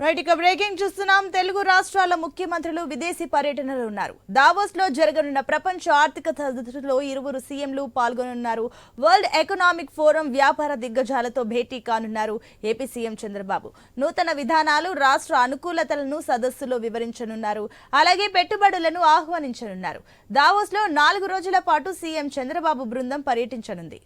Right ఇక breaking చూస్తున్నాం. తెలుగు రాష్ట్రాల ముఖ్యమంత్రులు విదేశీ పర్యటనలో ఉన్నారు. దావోస్లో జరగనున్న ప్రపంచ ఆర్థిక సదస్సులో ఇరువురు సీఎంలు పాల్గొనున్నారు వరల్డ్ ఎకనామిక్ ఫోరం వ్యాపార దిగ్గజాలతో భేటీ కానున్నారు ఏపీ సీఎం చంద్రబాబు. నూతన విధానాలు రాష్ట్ర అనుకూలతలను సదస్సులో వివరించనున్నారు. అలాగే పెట్టుబడులను ఆహ్వానించనున్నారు. దావోస్లో నాలుగు రోజుల పాటు సీఎం చంద్రబాబు బృందం పర్యటించనుంది.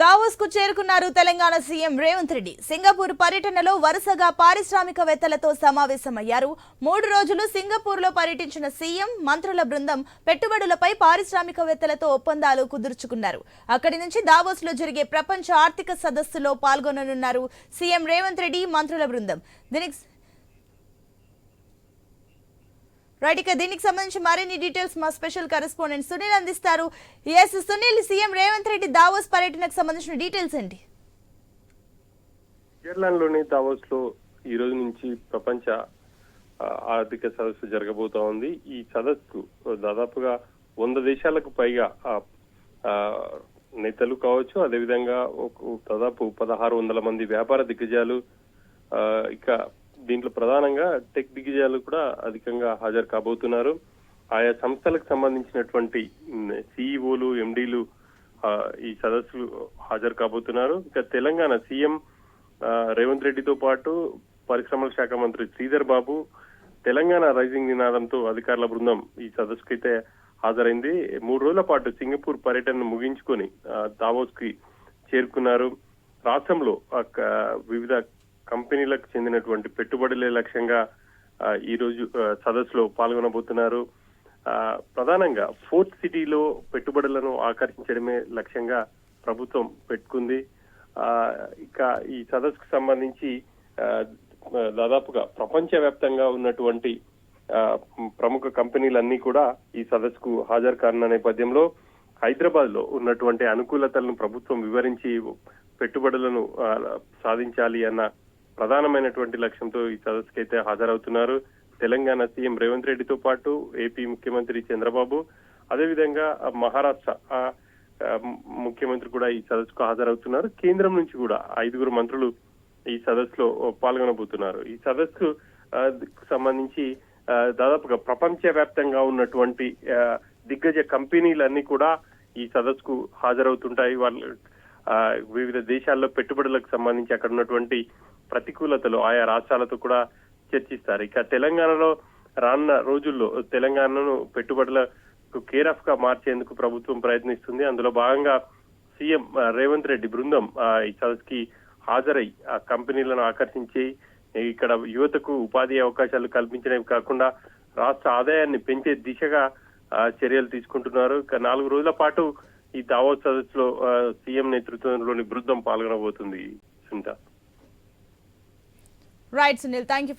దావోస్కు చేరుకున్నారు తెలంగాణ సీఎం రేవంత్ రెడ్డి. సింగపూర్ పర్యటనలో వరుసగా పారిశ్రామికవేత్తలతో సమావేశమయ్యారు. మూడు రోజులు సింగపూర్లో పర్యటించిన సీఎం మంత్రుల బృందం పెట్టుబడులపై పారిశ్రామికవేత్తలతో ఒప్పందాలు కుదుర్చుకున్నారు. అక్కడి నుంచి దావోస్లో జరిగే ప్రపంచ ఆర్థిక సదస్సులో పాల్గొననున్నారు సీఎం రేవంత్ రెడ్డి మంత్రుల బృందం. దీనికి రైట్ ఇక దీనికి సంబంధించి మరిన్ని డీటెయిల్స్ మా స్పెషల్ కరెస్పాండెంట్ సునీల్ అందిస్తారు. S Sunil CM Revanth Reddy Davos పర్యటనకు సంబంధించిన డీటెయిల్స్ ఏంటి? స్విట్జర్లాండ్ దావోస్లో ఈ రోజు నుంచి ప్రపంచ ఆర్థిక సదస్సు జరగబోతా ఉంది. ఈ సదస్సు దాదాపుగా వంద దేశాలకు పైగా నేతలు కావచ్చు అదేవిధంగా దాదాపు పదహారు వందల మంది వ్యాపార దిగ్గజాలు ఇక దీంట్లో ప్రధానంగా టెక్ దిగ్గజాలు కూడా అధికంగా హాజరు కాబోతున్నారు. ఆయా సంస్థలకు సంబంధించినటువంటి సిఇఓలు ఎండీలు ఈ సదస్సులు హాజరు కాబోతున్నారు. ఇక తెలంగాణ సీఎం రేవంత్ రెడ్డితో పాటు పరిశ్రమల శాఖ మంత్రి శ్రీధర్ బాబు తెలంగాణ రైజింగ్ నినాదంతో అధికారుల బృందం ఈ సదస్సుకైతే హాజరైంది. మూడు రోజుల పాటు సింగపూర్ పర్యటన ముగించుకొని దావోస్కి చేరుకున్నారు. రాష్ట్రంలో వివిధ కంపెనీలకు చెందినటువంటి పెట్టుబడులే లక్ష్యంగా ఈరోజు ఈ రోజు సదస్సులో పాల్గొనబోతున్నారు. ప్రధానంగా ఫోర్త్ సిటీలో పెట్టుబడులను ఆకర్షించడమే లక్ష్యంగా ప్రభుత్వం పెట్టుకుంది. ఇక ఈ సదస్సుకు సంబంధించి దాదాపుగా ప్రపంచవ్యాప్తంగా ఉన్నటువంటి ప్రముఖ కంపెనీలన్నీ కూడా ఈ సదస్సుకు హాజరు కానున్న నేపథ్యంలో హైదరాబాద్లో ఉన్నటువంటి అనుకూలతలను ప్రభుత్వం వివరించి పెట్టుబడులను సాధించాలి అన్న ప్రధానమైనటువంటి లక్ష్యంతో ఈ సదస్సుకి అయితే హాజరవుతున్నారు. తెలంగాణ సీఎం రేవంత్ రెడ్డితో పాటు ఏపీ ముఖ్యమంత్రి చంద్రబాబు అదేవిధంగా మహారాష్ట్ర ముఖ్యమంత్రి కూడా ఈ సదస్సుకు హాజరవుతున్నారు. కేంద్రం నుంచి కూడా ఐదుగురు మంత్రులు ఈ సదస్సులో పాల్గొనబోతున్నారు. ఈ సదస్సు సంబంధించి దాదాపుగా ప్రపంచ వ్యాప్తంగా ఉన్నటువంటి దిగ్గజ కంపెనీలన్నీ కూడా ఈ సదస్సుకు హాజరవుతుంటాయి. వాళ్ళు ఆ, వివిధ దేశాల్లో పెట్టుబడులకు సంబంధించి అక్కడ ఉన్నటువంటి ప్రతికూలతలు ఆయా రాష్ట్రాలతో కూడా చర్చిస్తారు. ఇక తెలంగాణలో రానున్న రోజుల్లో తెలంగాణను పెట్టుబడులకు కేర్ ఆఫ్గా మార్చేందుకు ప్రభుత్వం ప్రయత్నిస్తుంది. అందులో భాగంగా సీఎం రేవంత్ రెడ్డి బృందం ఈ సదస్సుకి హాజరై ఆ కంపెనీలను ఆకర్షించి ఇక్కడ యువతకు ఉపాధి అవకాశాలు కల్పించడమే కాకుండా రాష్ట్ర ఆదాయాన్ని పెంచే దిశగా చర్యలు తీసుకుంటున్నారు. నాలుగు రోజుల పాటు ఈ దావో సదస్సులో సీఎం నేతృత్వంలోని బృందం పాల్గొనబోతుంది. Sunita. Right Sunil thank you